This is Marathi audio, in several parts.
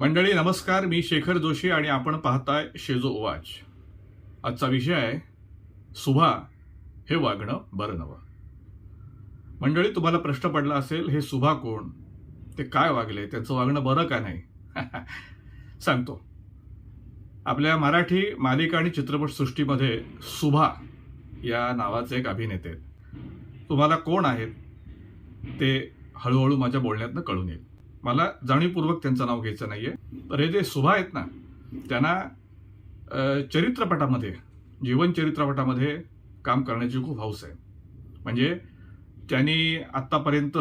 मंडळी नमस्कार. मी शेखर जोशी आणि आपण पाहताय शेजो वाच आजचा विषय आहे सुभा हे वागणं बरं नवं मंडळी तुम्हाला प्रश्न पडला असेल हे सुभा कोण? ते काय वागले? त्यांचं वागणं बरं का नाही? सांगतो. आपल्या मराठी मालिका आणि चित्रपटसृष्टीमध्ये सुभा या नावाचे एक अभिनेते आहेत. तुम्हाला कोण आहेत? ते हळूहळू माझ्या बोलण्यातनं कळून येईल. मला जाणीवपूर्वक त्यांचं नाव घ्यायचं नाहीये. तर हे जे सुभा आहेत ना त्यांना चरित्रपटामध्ये जीवन चरित्रपटामध्ये काम करण्याची खूप हौस आहे. म्हणजे त्यांनी आत्तापर्यंत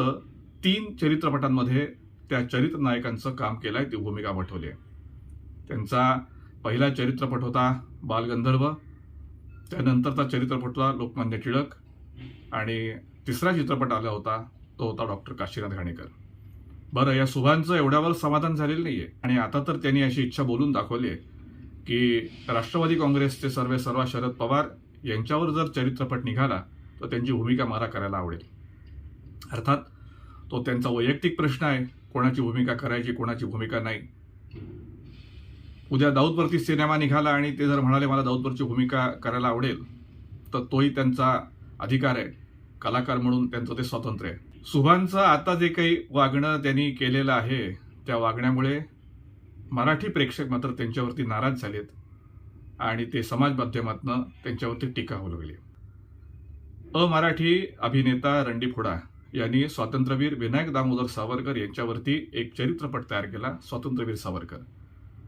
तीन चरित्रपटांमध्ये त्या चरित्र नायकांचं काम केलं आहे ती भूमिका वठवली आहे. त्यांचा पहिला चरित्रपट होता बालगंधर्व त्यानंतरचा चरित्रपट होता लोकमान्य टिळक आणि तिसरा चित्रपट आला होता तो होता डॉक्टर काशीनाथ घाणेकर. बरं या सुभांचं एवढ्यावर समाधान झालेलं नाही आहे आणि आता तर त्यांनी अशी इच्छा बोलून दाखवली आहे की राष्ट्रवादी काँग्रेसचे सर्वे सर्वा शरद पवार यांच्यावर जर चरित्रपट निघाला तर त्यांची भूमिका मला करायला आवडेल. अर्थात तो त्यांचा वैयक्तिक प्रश्न आहे कोणाची भूमिका करायची कोणाची भूमिका नाही. उद्या दाऊदवरती सिनेमा निघाला आणि ते जर म्हणाले मला दाऊदवरची भूमिका करायला आवडेल तर तोही त्यांचा अधिकार आहे. कलाकार म्हणून त्यांचं ते स्वातंत्र्य आहे. सुभांचं आता जे काही वागणं त्यांनी केलेलं आहे त्या वागण्यामुळे मराठी प्रेक्षक मात्र त्यांच्यावरती नाराज झालेत आणि ते समाज माध्यमातनं त्यांच्यावरती टीका होऊ लागली. अमराठी अभिनेता रणदीप हुडा यांनी स्वातंत्र्यवीर विनायक दामोदर सावरकर यांच्यावरती एक चरित्रपट तयार केला स्वातंत्र्यवीर सावरकर.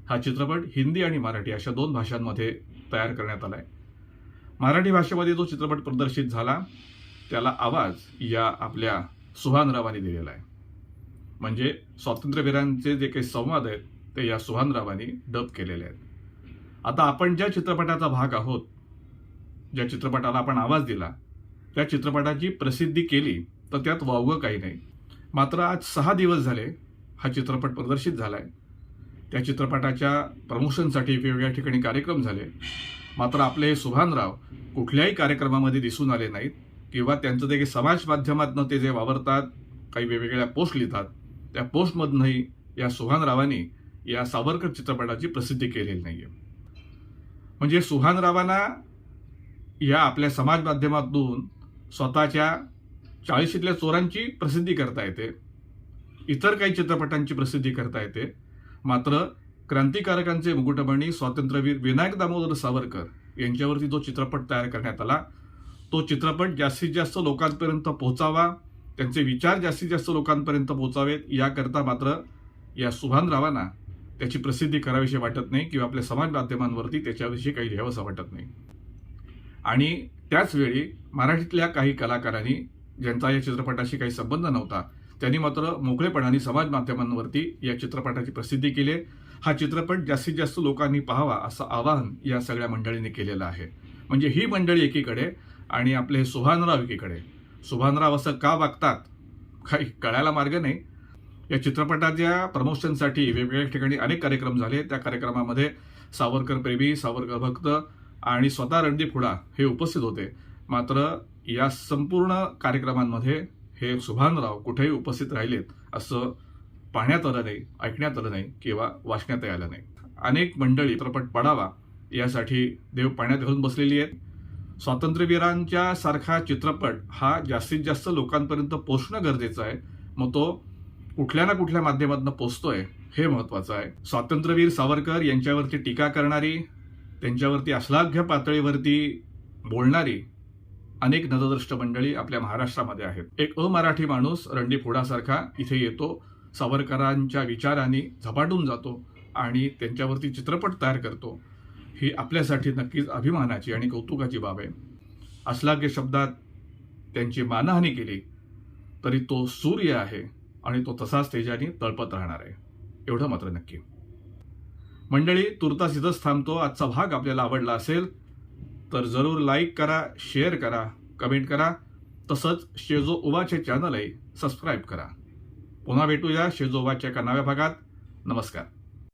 हा चित्रपट हिंदी आणि मराठी अशा दोन भाषांमध्ये तयार करण्यात आला आहे मराठी भाषेमध्ये जो चित्रपट प्रदर्शित झाला त्याला आवाज या आपल्या सुहानरावांनी दिलेला आहे. म्हणजे स्वातंत्र्यवीरांचे जे काही संवाद आहेत ते या सुहानरावांनी डब केलेले आहेत. आता आपण ज्या चित्रपटाचा भाग आहोत ज्या चित्रपटाला आपण आवाज दिला त्या चित्रपटाची प्रसिद्धी केली तर त्यात वावगं काही नाही. मात्र आज सहा दिवस झाले हा चित्रपट प्रदर्शित झाला आहे त्या चित्रपटाच्या प्रमोशनसाठी वेगवेगळ्या ठिकाणी कार्यक्रम झाले. मात्र आपले हे सुभानराव कुठल्याही कार्यक्रमामध्ये दिसून आले नाहीत. किंवा त्यांचं ते काही समाज माध्यमातनं ते जे वावरतात काही वेगवेगळ्या पोस्ट लिहितात त्या पोस्टमधनंही या सुहानरावांनी या सावरकर चित्रपटाची प्रसिद्धी केलेली नाही आहे म्हणजे सुहानरावांना या आपल्या समाज माध्यमातून स्वतःच्या चाळीशीतल्या चोरांची प्रसिद्धी करता येते. इतर काही चित्रपटांची प्रसिद्धी करता येते. मात्र क्रांतिकारकांचे मुकुटमणी स्वातंत्र्यवीर विनायक दामोदर सावरकर यांच्यावरती जो चित्रपट तयार करण्यात आला तो चित्रपट जास्तीत जास्त लोकांपर्यंत पोहोचावा त्यांचे विचार जास्तीत जास्त लोकांपर्यंत पोहोचावेत याकरता मात्र या सुभानरावांना त्याची प्रसिद्धी करावीशी वाटत नाही किंवा आपल्या समाज माध्यमांवरती त्याच्याविषयी काही लिहावंसं वाटत नाही. आणि त्याचवेळी मराठीतल्या काही कलाकारांनी ज्यांचा या चित्रपटाशी काही संबंध नव्हता त्यांनी मात्र मोकळेपणाने समाज माध्यमांवरती या चित्रपटाची प्रसिद्धी केली. हा चित्रपट जास्तीत जास्त लोकांनी पाहावा असं आवाहन या सगळ्या मंडळींनी केलेलं आहे. म्हणजे ही मंडळी एकीकडे आणि आपले हे सुभानराव एकीकडे. सुभानराव असं का वागतात? काही कळायला मार्ग नाही. या चित्रपटाच्या प्रमोशनसाठी वेगवेगळ्या ठिकाणी अनेक कार्यक्रम झाले. त्या कार्यक्रमामध्ये सावरकर प्रेमी सावरकर भक्त आणि स्वतः रणदीप हुडा हे उपस्थित होते. मात्र या संपूर्ण कार्यक्रमांमध्ये हे सुभानराव कुठेही उपस्थित राहिलेत असं पाहण्यात आलं नाही ऐकण्यात आलं नाही किंवा वाचण्यातही आलं नाही. अनेक मंडळी चित्रपट पडावा यासाठी देव पाण्यात घालून बसलेली आहेत. स्वातंत्र्यवीरांच्या सारखा चित्रपट हा जास्तीत जास्त लोकांपर्यंत पोचणं गरजेचं आहे. मग तो कुठल्या ना कुठल्या माध्यमातून पोचतोय हे महत्वाचं आहे. स्वातंत्र्यवीर सावरकर यांच्यावरती टीका करणारी त्यांच्यावरती अश्लाघ्य पातळीवरती बोलणारी अनेक नतद्रष्ट मंडळी आपल्या महाराष्ट्रामध्ये आहेत. एक अमराठी माणूस रणदीप हुडासारखा इथे येतो सावरकरांच्या विचारांनी झपाटून जातो आणि त्यांच्यावरती चित्रपट तयार करतो. ही आपल्यासाठी नक्कीच अभिमानाची आणि कौतुकाची बाब आहे. असलाग्य शब्दात त्यांची मानहानी केली तरी तो सूर्य आहे आणि तो तसाच तेजाने तळपत राहणार आहे. एवढं मात्र नक्की. मंडळी तुर्तास इथंच थांबतो. आजचा भाग आपल्याला आवडला असेल तर जरूर लाईक करा शेअर करा कमेंट करा. तसंच शेजो उबाचे चॅनलही सबस्क्राईब करा. पुन्हा भेटूया शेजोबाच्या एका नव्या भागात. नमस्कार.